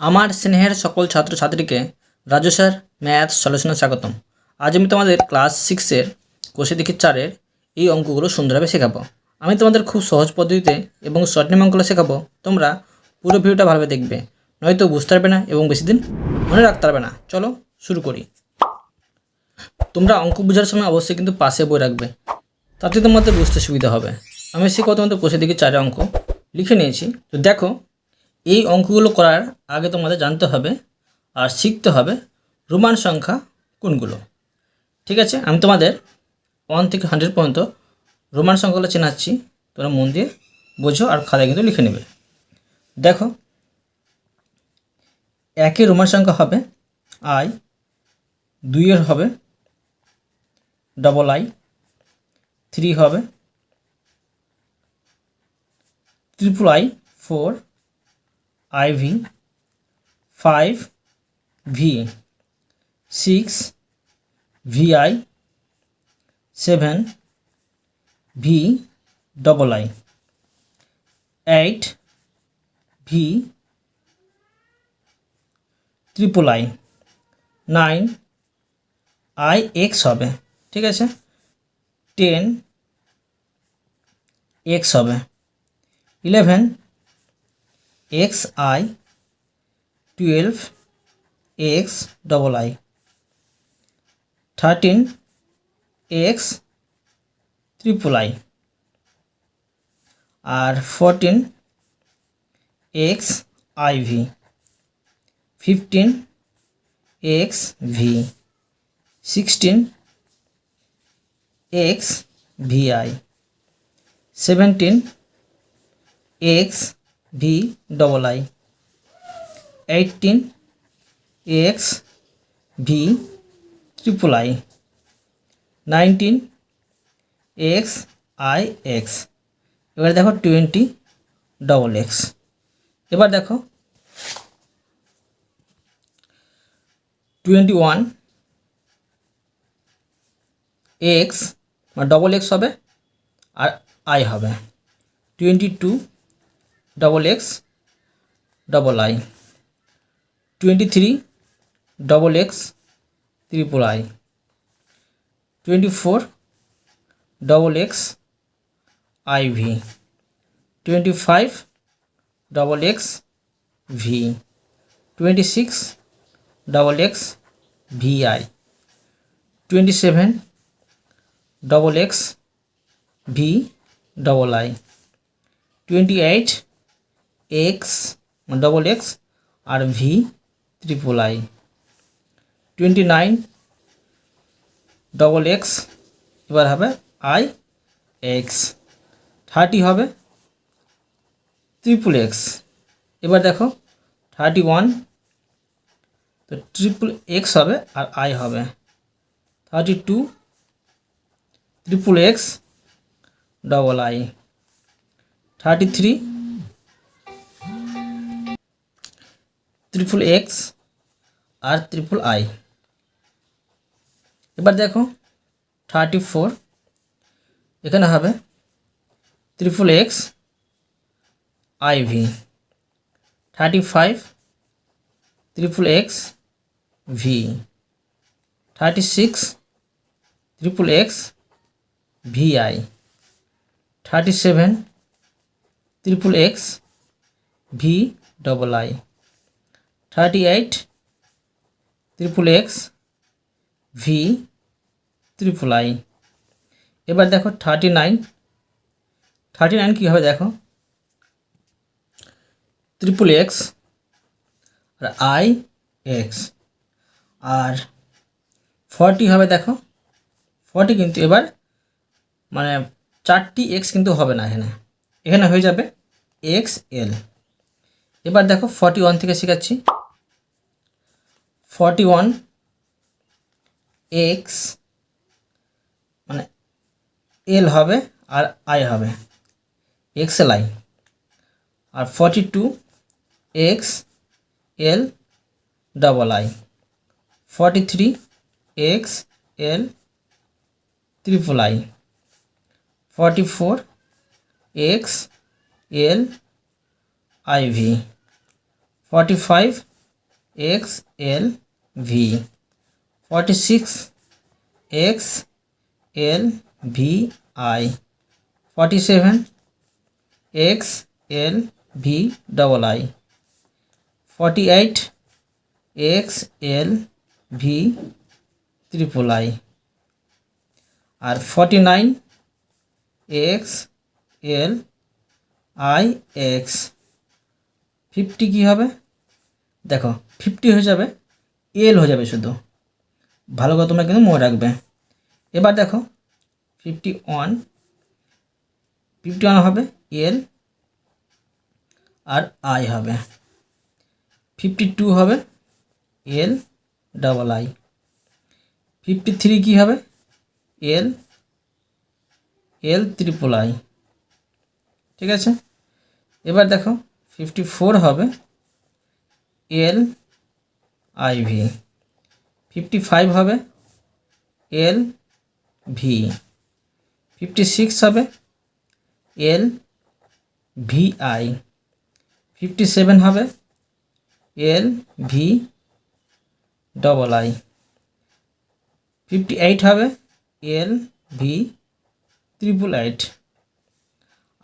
আমার স্নেহের সকল ছাত্রছাত্রীকে রাজু স্যার, ম্যাথ সলিউশনে স্বাগতম। আজ আমি তোমাদের ক্লাস সিক্সের কোষে দেখি চারের এই অঙ্কগুলো সুন্দরভাবে শেখাবো। আমি তোমাদের খুব সহজ পদ্ধতিতে এবং শর্ট নেম অঙ্কগুলো শেখাবো। তোমরা পুরো ভিডিওটা ভালোভাবে দেখবে, নয়তো বুঝতে পারবে না এবং বেশি দিন মনে রাখতে পারবে না। চলো শুরু করি। তোমরা অঙ্ক বোঝার সময় অবশ্যই কিন্তু পাশে বই রাখবে, তাতে তোমাদের বুঝতে সুবিধা হবে। আমি শিখব তোমাদের কোষে দিকে চারে অঙ্ক লিখে নিয়েছি। তো দেখো এই অঙ্কগুলো করার আগে তোমাদের জানতে হবে আর শিখতে হবে রোমান সংখ্যা কোনগুলো। ঠিক আছে? আমি তোমাদের ওয়ান থেকে হান্ড্রেড পর্যন্ত রোমান সংখ্যাগুলো চেনাচ্ছি। তোমরা মন দিয়ে বোঝো আর খাতায় কিন্তু লিখে নেবে। দেখো একই রোমান সংখ্যা হবে আই দুইয়ের হবে ডবল আই থ্রি হবে triple I four I V, five, V, six, V I, seven, V double I eight, V triple I nine I X হবে, ঠিক আছে? টেন এক্স হবে eleven X I twelve X double I thirteen X triple I R fourteen X I V fifteen X V sixteen X V I seventeen X V double I eighteen X V triple I nineteen X I X এবার দেখো twenty double X এবার দেখো twenty one X double X হবে আর I হবে। Twenty two double X double I twenty three double X triple I twenty four double X I V twenty five double X V twenty six double X V I twenty seven double X V double I twenty eight X double X R V triple I twenty nine double X এবার হবে I X thirty হবে triple X এবার দেখো thirty one তো triple X হবে আর I হবে. Thirty two triple X double I thirty three triple X R triple I এবার দেখো থার্টি ফোর এখানে হবে triple X I V thirty five triple X V thirty six triple X V I thirty seven triple X V double I thirty eight triple X V triple I এবার দেখো thirty nine thirty nine কী হবে দেখো? Triple X আর I X আর forty হবে দেখো। Forty কিন্তু এবার মানে চারটি এক্স কিন্তু হবে না এখানে। এখানে হয়ে যাবে এক্স এল এবার দেখো ফর্টি ওয়ান থেকে শেখাচ্ছি। ফর্টি ওয়ান এক্স মানে এল হবে আর আই হবে। X L I. R forty two X L double I. Forty three X L triple I. Forty four X L I V. Forty five X L V forty six X L V I forty seven X L V double I forty eight X L V triple R forty nine X L I X fifty কী হবে? দেখো fifty হয়ে যাবে এল হয়ে যাবে শুধু। ভালো করে তোমরা কিন্তু মনে রাখবে। এবার দেখো ফিফটি ওয়ান ফিফটি ওয়ান হবে এল আর আই হবে। ফিফটি টু হবে L double I fifty three কী হবে? এল এল ত্রিপল আই ঠিক আছে? এবার দেখো ফিফটি ফোর হবে L I V fifty five হবে এল ভি ফিফটি সিক্স হবে L V I fifty seven হবে L V double I fifty eight হবে এল ভি ত্রিপুল এইট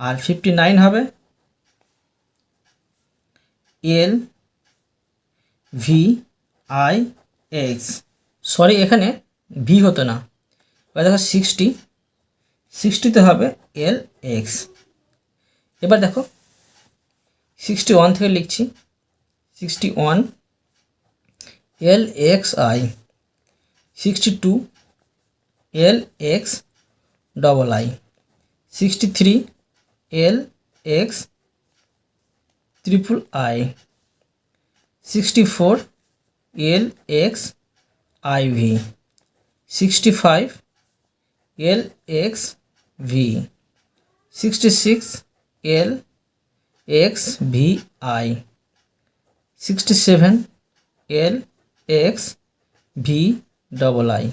আর ফিফটি নাইন হবে L V I X sorry এখানে V হতো না। এবার দেখো সিক্সটি সিক্সটিতে হবে এল এক্স এবার দেখো সিক্সটি ওয়ান থেকে লিখছি। Sixty one L X I sixty two L X double I sixty three L X triple I sixty four L X I V. Sixty five L X V. Sixty six L X V I. Sixty seven L X V double I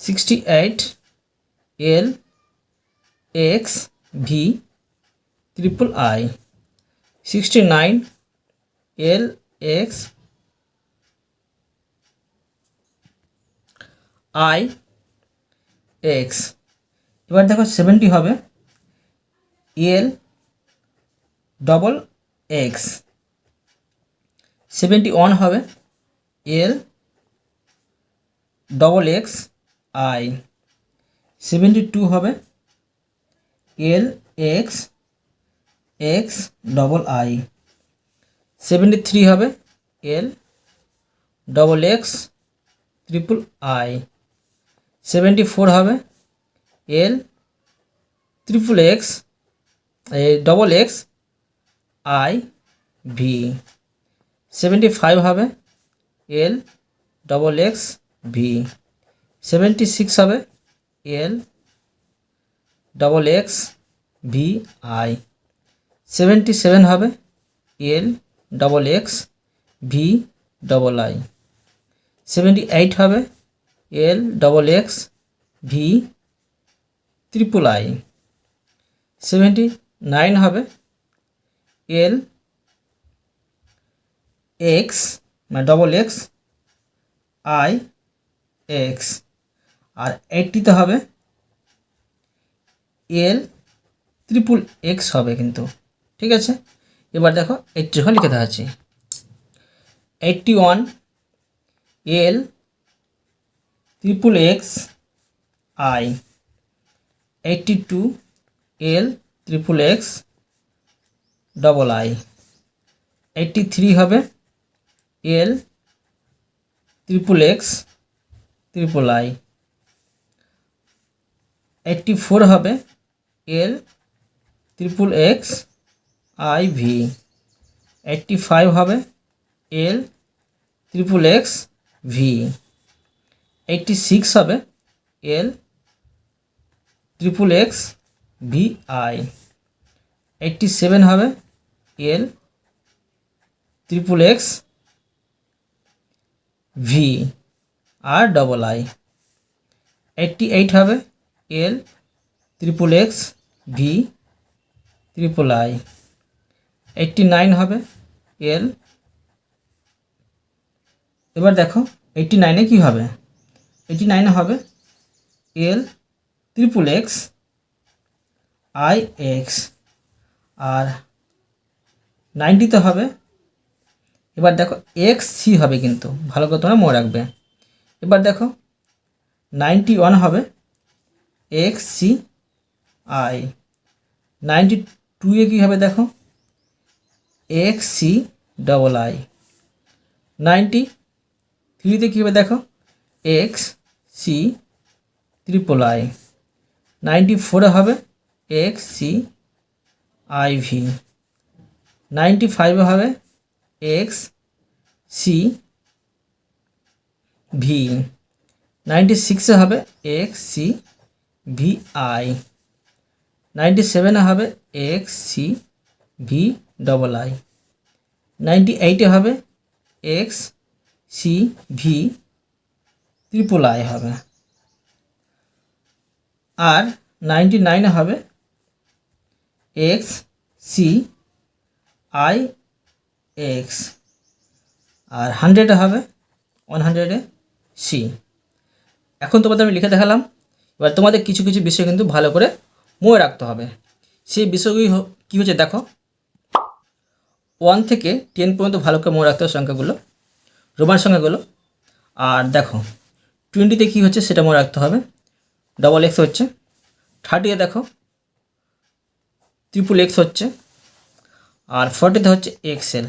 sixty eight L X V triple I sixty nine L X I X এবার দেখো seventy হবে। L double X seventy one হবে। L double X I seventy two হবে। L X X double I seventy three হবে। L double X triple I seventy four হবে। L triple X double X I V seventy five হবে। L double X V seventy six হবে। L double X V I seventy seven হবে। L double X V double I seventy eight হবে। L double X V triple I seventy nine হবে। L X মানে double X I X আর এইটটিতে হবে। L triple x হবে কিন্তু। ঠিক আছে? এবার দেখো এইটটি লিখে দেখাচ্ছি eighty one L triple X I eighty two L triple X double I eighty three হবে L triple X triple I eighty four হবে L triple X I V eighty five হবে L triple X V eighty six হবে L triple X V I eighty seven হবে L triple X V আর double I eighty eight হবে L triple X V triple I eighty nine হবে এল এবার দেখো eighty নাইনে কী হবে? এইটটি নাইনে হবে। L triple X I X আর নাইনটিতে হবে। এবার দেখো এক্স সি হবে কিন্তু। ভালো করে তোমরা মনে রাখবে। এবার দেখো নাইনটি ওয়ান হবে। এক্স সি আই নাইনটি টুয়ে কী হবে দেখো? X C double I ninety থ্রিতে কী হবে দেখো? X C triple I ninety ফোরে হবে X C I V ninety ফাইভে হবে এক্স সি ভি নাইনটি সিক্সে হবে X C V I ninety সেভেনে হবে X C V double I ninety এইটে হবে X C V triple I হবে। আর নাইনটি নাইনে হবে এক্স সি আই এক্স আর হান্ড্রেডে হবে ওয়ান হান্ড্রেডে সি এখন তোমাদের আমি লিখে দেখালাম। এবার তোমাদের কিছু কিছু বিষয় কিন্তু ভালো করে মনে রাখতে হবে। সেই বিষয়গুলি কী হচ্ছে দেখো। ওয়ান থেকে টেন পর্যন্ত ভালো করে মনে রাখতে হবে সংখ্যাগুলো, রোমান সংখ্যাগুলো। আর দেখো টোয়েন্টিতে কী হচ্ছে সেটা মনে রাখতে হবে। ডবল এক্স হচ্ছে। থার্টিতে দেখো। ত্রিপুল এক্স হচ্ছে। আর ফর্টিতে হচ্ছে এক্সেল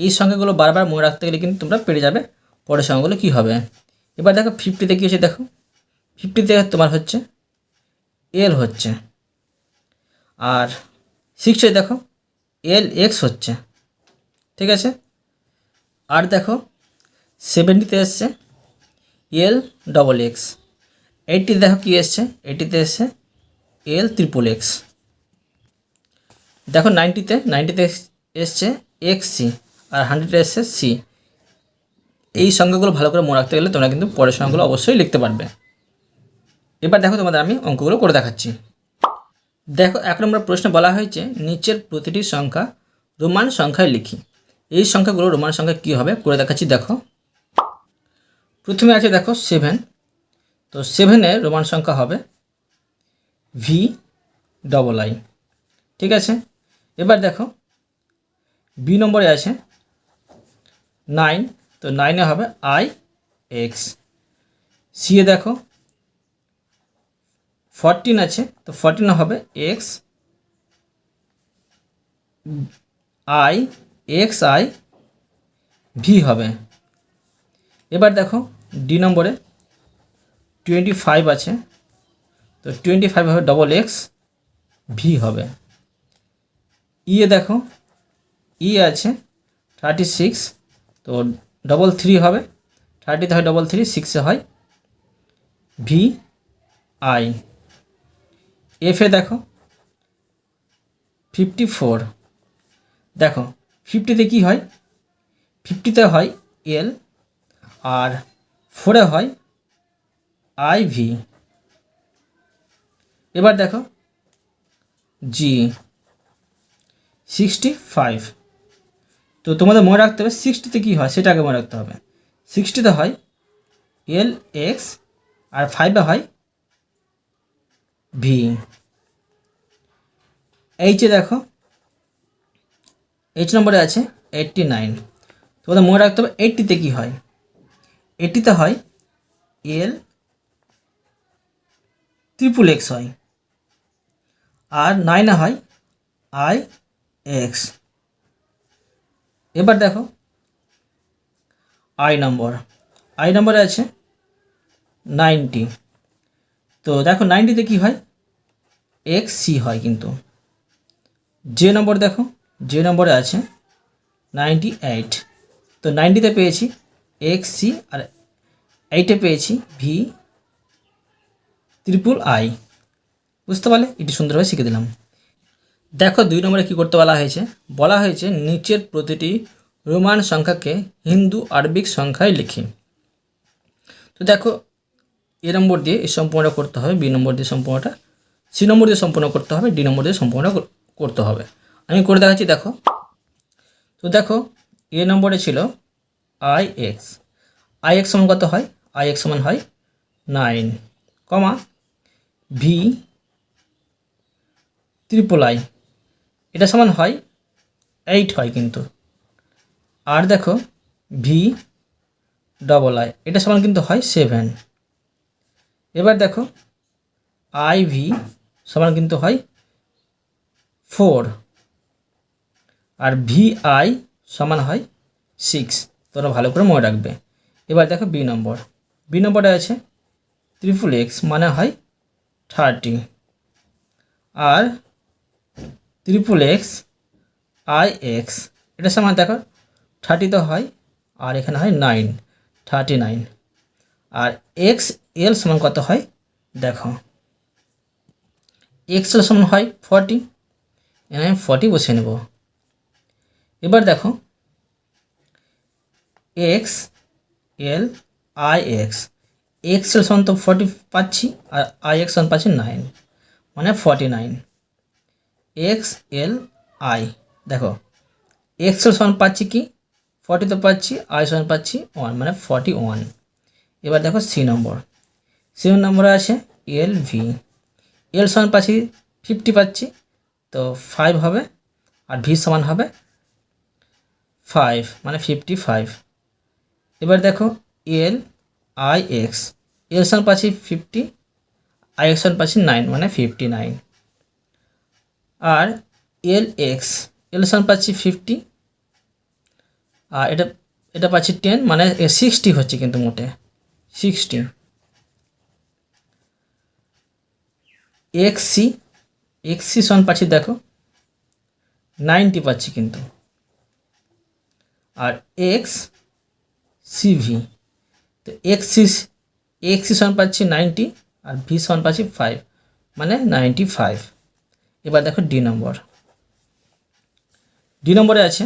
এই সংখ্যাগুলো বারবার মনে রাখতে গেলে কিন্তু তোমরা পেরে যাবে পরের সংখ্যাগুলো কী হবে। এবার দেখো ফিফটিতে কী হচ্ছে দেখো। ফিফটিতে তোমার হচ্ছে এল হচ্ছে। আর সিক্সটি দেখো এল এক্স হচ্ছে। ঠিক আছে? আর দেখো সেভেন্টিতে এসছে। এল ডবল এক্স এইটটি দেখো কী এসছে? এইটিতে এসছে এল ত্রিপল এক্স দেখো নাইনটিতে নাইনটিতে এসছে এক্স সি আর হান্ড্রেডে এসছে সি এই সংখ্যাগুলো ভালো করে মনে রাখতে গেলে তোমরা কিন্তু পরের সংখ্যাগুলো অবশ্যই লিখতে পারবে। এবার দেখো তোমাদের আমি অঙ্কগুলো করে দেখাচ্ছি। দেখো, এক নম্বর প্রশ্নে বলা হয়েছে, নিচের প্রতিটি সংখ্যা রোমান সংখ্যায় লিখি। এই সংখ্যাগুলো রোমান সংখ্যা কী হবে? করে দেখাচ্ছি, দেখো। প্রথমে আছে দেখো সেভেন তো সেভেনের রোমান সংখ্যা হবে ভি ডবল আই ঠিক আছে? এবার দেখো বি নম্বরে আছে নাইন তো নাইনে হবে আই এক্স সিয়ে দেখো ফরটিন আছে। তো ফরটিনে হবে X I X I V হবে। এবার দেখো ডি নম্বরে টোয়েন্টি ফাইভ আছে। তো টোয়েন্টি ফাইভ হবে ডবল এক্স ভি হবে। ইয়ে দেখো ই আছে থার্টি সিক্স তো ডবল থ্রি হবে। থার্টিতে হয় ডবল থ্রি সিক্সে হয় ভি আই এফে দেখো ফিফটি ফোর দেখো ফিফটিতে কী হয়? ফিফটিতে হয় এল আর ফোরে হয় আই ভি। এবার দেখো, জি সিক্সটি ফাইভ। তো তোমাদের মনে রাখতে হবে, সিক্সটিতে কী হয়? সেটা আগে মনে রাখতে হবে। সিক্সটিতে হয় এল এক্স আর ফাইভে হয় ভি। এইচে দেখো, এইচ নম্বরে আছে এইটটি নাইন। তোমাদের মনে রাখতে হবে, এইটটিতে কী হয়? এইটটিতে হয় এল ট্রিপুল এক্স হয়। আর নাইনে হয় আই এক্স। এবার দেখো আই নম্বর। আই নম্বরে আছে নাইনটি। তো দেখো নাইনটিতে কী হয়? এক্স সি হয় কিন্তু। যে নম্বর দেখো, যে নম্বরে আছে নাইনটি এইট। তো নাইনটিতে পেয়েছি এক্স সি আর এইটে পেয়েছি ভি ত্রিপুল আই বুঝতে পারলে? এটি সুন্দরভাবে শিখে দিলাম। দেখো, দুই নম্বরে কী করতে বলা হয়েছে? বলা হয়েছে, নিচের প্রতিটি রোমান সংখ্যাকে হিন্দু আরবিক সংখ্যায় লিখি। তো দেখো, এ নম্বর দিয়ে এই সম্পূর্ণটা করতে হবে, বি নম্বর দিয়ে সম্পূর্ণটা, সি নম্বর দিয়ে সম্পূর্ণ করতে হবে, ডি নম্বর দিয়ে সম্পূর্ণ করতে হবে। আমি করে দেখাচ্ছি, দেখো। তো দেখো, এ নম্বরে ছিল আই এক্স আই এক্স সমান কত হয়? আই এক্স সমান হয় nine comma V triple I এটা সমান হয় এইট হয় কিন্তু। আর দেখো ভি ডবল আই এটা সমান কিন্তু হয় সেভেন এবার দেখো আই ভি সমান কিন্তু হয় ফোর আর ভি আই সমান হয় সিক্স তোমরা ভালো করে মনে রাখবে। এবার দেখো বি নম্বর। বি নম্বরে আছে ত্রিপুল এক্স মানে হয় থার্টি। আর ত্রিপুল এক্স আই এক্স, এটা সমান দেখো, থার্টি তো হয়, আর এখানে হয় নাইন, থার্টি নাইন। আর এক্স এল সমান কত হয়? দেখো, এক্স এল সমান হয় ফর্টি এখানে আমি ফর্টি বসে নেব। এবার দেখো, X L I X. X L সমান তো ফর্টি পাচ্ছি আর আই এক্স সমান পাচ্ছি নাইন মানে forty nine X L I. দেখো, এক্স এল সমান পাচ্ছি কি? ফর্টি তো পাচ্ছি, আই সমান পাচ্ছি ওয়ান মানে ফর্টি ওয়ান এবার দেখো সি নম্বর সি নম্বরে আছে এল ভি। এল সমান পাচ্ছি ফিফটি পাচ্ছি, তো ফাইভ হবে আর ভি সমান হবে ফাইভ মানে ফিফটি ফাইভ এবার দেখো এল আই এক্স। এল সমান পাচ্ছি ফিফটি আই এক্স সমান পাচ্ছি নাইন মানে ফিফটি নাইন আর এল এক্স, এল সমান পাচ্ছি ফিফটি আর এটা এটা পাচ্ছি টেন মানে সিক্সটি হচ্ছে কিন্তু মোটে। Sixty X C X C সমান পাচ্ছি দেখো নাইনটি পাচ্ছি কিন্তু। আর এক্স সিভি তো এক্স সি এক্স সমান পাচ্ছি নাইনটি আর ভি সমান পাচ্ছি ফাইভ মানে নাইনটি ফাইভ এবার দেখো ডি নম্বর ডি নম্বরে আছে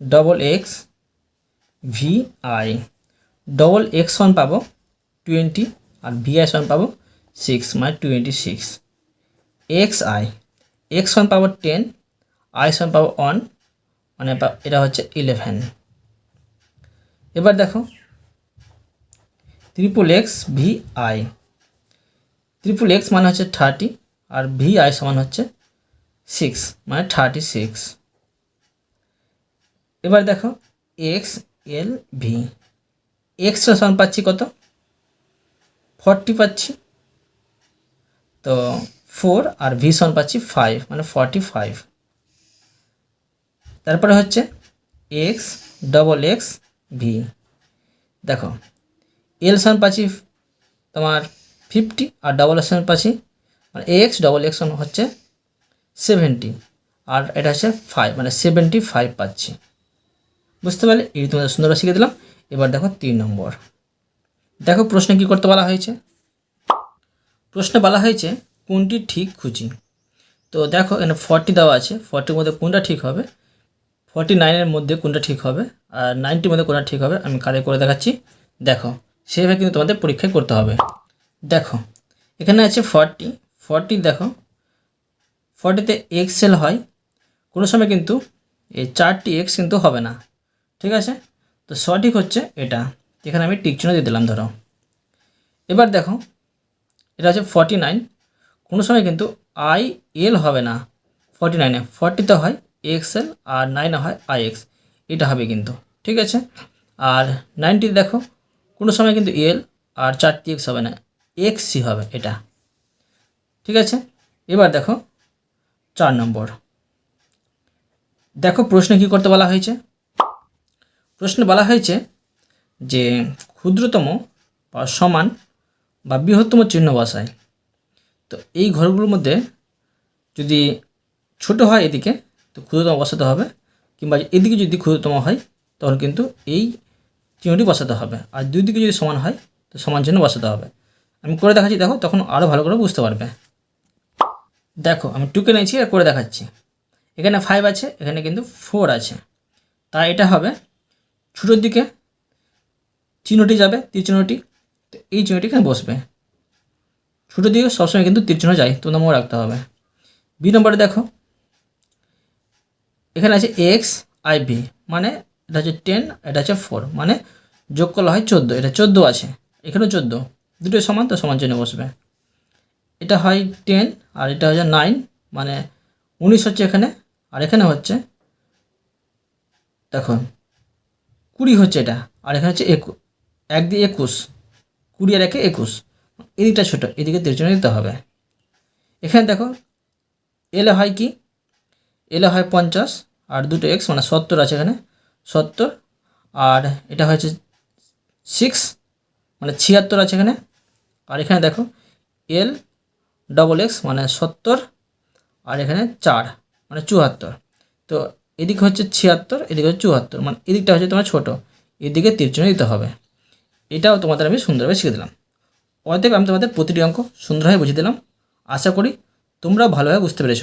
double X V I double X সমান পাবো টোয়েন্টি আর ভি আই সমান পাবো সিক্স মানে twenty six X I X সমান পাবো টেন আই সমান পাবো ওয়ান মানে এটা হচ্ছে ইলেভেন এবার দেখো। Triple X V I triple X মানে হচ্ছে থার্টি আর ভি আই সমান হচ্ছে সিক্স মানে থার্টি সিক্স এবার দেখো এক্স এল ভি এক্স সমান পাচ্ছি কত? ফর্টি পাচ্ছি। তো ফোর আর ভি সমান পাচ্ছি ফাইভ মানে ফর্টি ফাইভ তারপরে হচ্ছে এক্স ডবল এক্স ভি দেখো এল সমান পাচ্ছি তোমার ফিফটি আর ডবল এক্স সমান পাচ্ছি মানে এক্স ডবল এক্স হচ্ছে সেভেন্টি আর এটা হচ্ছে ফাইভ মানে সেভেন্টি ফাইভ পাচ্ছি। বুঝতে পারলে? এই তোমাদের সুন্দর শিখে দিলাম। এবার দেখো তিন নম্বর। দেখো প্রশ্নে কী করতে বলা হয়েছে? প্রশ্নে বলা হয়েছে কোনটি ঠিক খুঁজি। তো দেখো এখানে ফর্টি দেওয়া আছে ফর্টির মধ্যে কোনটা ঠিক হবে? ফর্টি নাইনের মধ্যে কোনটা ঠিক হবে? আর নাইনটির মধ্যে কোনটা ঠিক হবে? আমি কালে করে দেখাচ্ছি। দেখো, সেভাবে কিন্তু তোমাদের পরীক্ষা করতে হবে। দেখো, এখানে আছে ফর্টি ফর্টি দেখো ফর্টিতে এক্সেল হয়, কোনো সময় কিন্তু এই চারটি এক্স কিন্তু হবে না। ঠিক আছে? তো সঠিক হচ্ছে এটা। এখানে আমি টিক দিয়ে দিলাম, ধরো। এবার দেখো, এটা হচ্ছে ফর্টি নাইন কোনো সময় কিন্তু আই এল হবে না ফর্টি নাইনে ফর্টিতে হয় এক্স এল আর নাইনে হয় আই এক্স এটা হবে কিন্তু, ঠিক আছে? আর নাইনটি দেখো, কোনো সময় কিন্তু এল আর চারটি এক্স হবে না এক্স হবে এটা। ঠিক আছে? এবার দেখো, চার নম্বর। দেখো, প্রশ্নে কী করতে বলা হয়েছে? প্রশ্নে বলা হয়েছে যে ক্ষুদ্রতম বা সমান বা বৃহত্তম চিহ্ন বসায়। তো এই ঘরগুলোর মধ্যে যদি ছোট হয় এদিকে তো ক্ষুদ্রতম বসাতে হবে, কিংবা এদিকে যদি ক্ষুদ্রতম হয় তখন কিন্তু এই চিহ্নটি বসাতে হবে। আর দুই দিকে যদি সমান হয়, তো সমান চিহ্ন বসাতে হবে। আমি করে দেখাচ্ছি, দেখো, তখন আরও ভালো করে বুঝতে পারবে। দেখো, আমি টুকে নিয়েছি, আর করে দেখাচ্ছি। এখানে ফাইভ আছে, এখানে কিন্তু ফোর আছে। তাই এটা হবে ছোটোর দিকে, চিহ্নটি যাবে তীর চিহ্নটি, তো এই চিহ্নটি এখানে বসবে। ছোটোর দিকে সবসময় কিন্তু তীর চিহ্ন যায়, তোমাদের মনে রাখতে হবে। বি নম্বরে দেখো এখানে আছে এক্স আই বি মানে এটা হচ্ছে টেন এটা হচ্ছে ফোর মানে যোগ করলে হয় চোদ্দ, এটা চোদ্দ আছে, এখানেও চোদ্দ দুটোই সমান তো সমান চিহ্ন বসবে। এটা হয় টেন আর এটা হচ্ছে নাইন মানে উনিশ হচ্ছে এখানে, আর এখানে হচ্ছে, দেখো, কুড়ি হচ্ছে এটা, আর এখানে হচ্ছে একুশ, এক দিয়ে একুশ, কুড়ি আর একে একুশ, এদিকটা ছোটো, এদিকে তিরজনে দিতে হবে। এখানে দেখো, এলে হয় কি? এলে হয় পঞ্চাশ, আর দুটো এক্স মানে সত্তর আছে এখানে, সত্তর, আর এটা হচ্ছে সিক্স মানে ছিয়াত্তর আছে এখানে, আর এখানে দেখো এল ডবল এক্স মানে সত্তর, আর এখানে চার মানে চুয়াত্তর, তো এদিক হচ্ছে ছিয়াত্তর, এদিকে হচ্ছে চুয়াত্তর মানে এদিকটা হচ্ছে তোমার ছোটো, এদিকে তিরজনে দিতে হবে, এটাও তোমাদের আমি সুন্দরভাবে শিখে দিলাম, অতএব আমি তোমাদের প্রতিটি অঙ্ক সুন্দরভাবে বুঝিয়ে দিলাম, আশা করি তোমরাও ভালোভাবে বুঝতে পেরেছ।